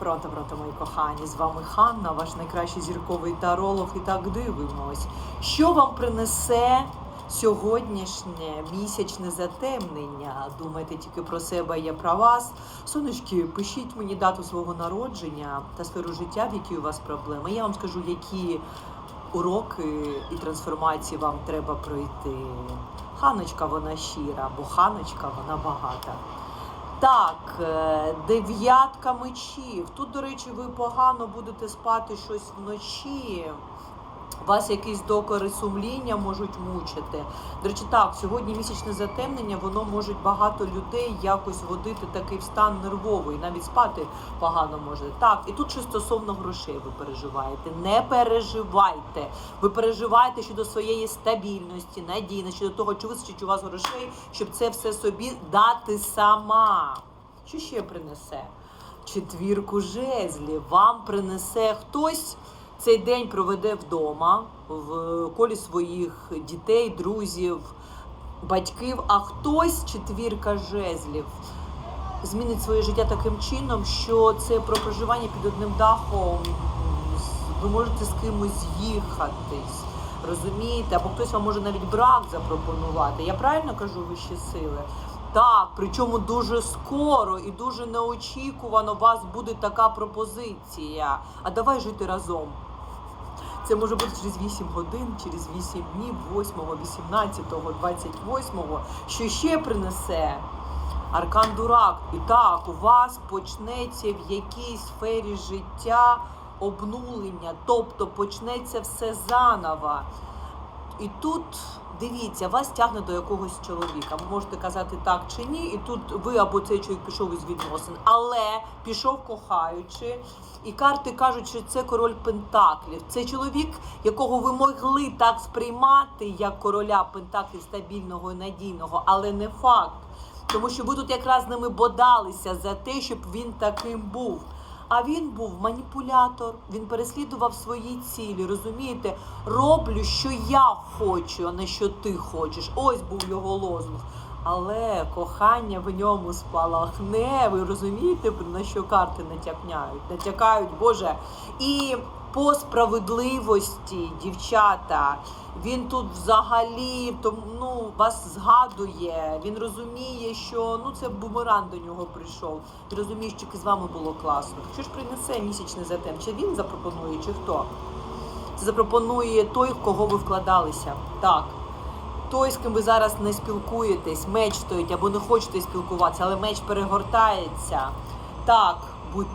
Пронто, пронто, мої кохані, з вами Ханна, ваш найкращий зірковий таролог. І так дивимось, що вам принесе сьогоднішнє місячне затемнення. Думайте тільки про себе, я про вас. Сонечки, пишіть мені дату свого народження та сферу життя, в якій у вас проблеми. Я вам скажу, які уроки і трансформації вам треба пройти. Ханочка вона щира, бо ханочка вона багата. Так, е, дев'ятка мечів. Тут, до речі, ви погано будете спати щось вночі. Вас якісь докори сумління можуть мучити. До речі, так, сьогодні місячне затемнення, воно може багато людей якось водити такий в стан нервовий, навіть спати погано може. Так, і тут що стосовно грошей ви переживаєте. Не переживайте. Ви переживаєте щодо своєї стабільності, надійності, щодо того, чи вистачить у вас грошей, щоб це все собі дати сама. Що ще принесе? Четвірку жезлів вам принесе хтось. Цей день проведе вдома в колі своїх дітей, друзів, батьків, а хтось четвірка жезлів змінить своє життя таким чином, що це про проживання під одним дахом. Ви можете з кимось з'їхатись, розумієте? Або хтось вам може навіть брак запропонувати. Я правильно кажу вищі сили? Так, причому дуже скоро і дуже неочікувано у вас буде така пропозиція. А давай жити разом. Це може бути через 8 годин, через 8 днів, 8, 18, 28, що ще принесе Аркан Дурак. І так, у вас почнеться в якійсь сфері життя обнулення, тобто почнеться все заново. І тут дивіться, вас тягне до якогось чоловіка. Ви можете казати так чи ні, і тут ви або цей чоловік пішов із відносин, але пішов кохаючи. І карти кажуть, що це король Пентаклів. Це чоловік, якого ви могли так сприймати, як короля Пентаклів стабільного і надійного, але не факт. Тому що ви тут якраз ними бодалися за те, щоб він таким був. А він був маніпулятор, він переслідував свої цілі. Розумієте, роблю, що я хочу, а не що ти хочеш. Ось був його лозунг. Але кохання в ньому спалахне. Ви розумієте, на що карти натякняють? Натякають, Боже. І по справедливості, дівчата, він тут взагалі ну, вас згадує. Він розуміє, що ну це бумеранг до нього прийшов. Він розуміє, що з вами було класно. Що ж принесе місячний затем? Чи він запропонує, чи хто? Це запропонує той, в кого ви вкладалися. Так. Той, з ким ви зараз не спілкуєтесь, меч стоїть або не хочете спілкуватися, але меч перегортається. Так, будь